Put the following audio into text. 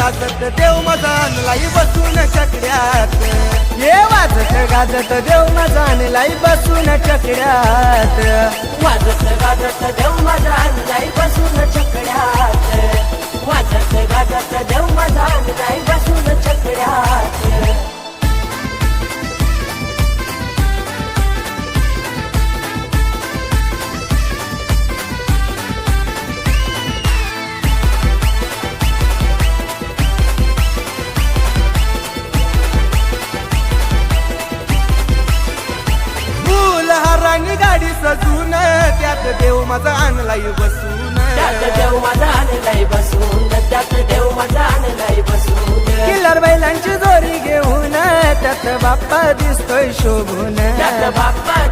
गाजत देव माझा आणलाई बसून चकड्यात. ये वाजत गाजत देव माझा आणलाई बसून चकड्यात. वाजत हारांनी गाडी सजून त्यात देव माझा आणलाई बसून. त्यात देव माझा आणलाय बसून त्यात देव माझा आणलाय बसून. किल्लर बैलांची जोरी घेऊन त्यात बाप्पा दिसतोय शोभून. त्यात बाप्पा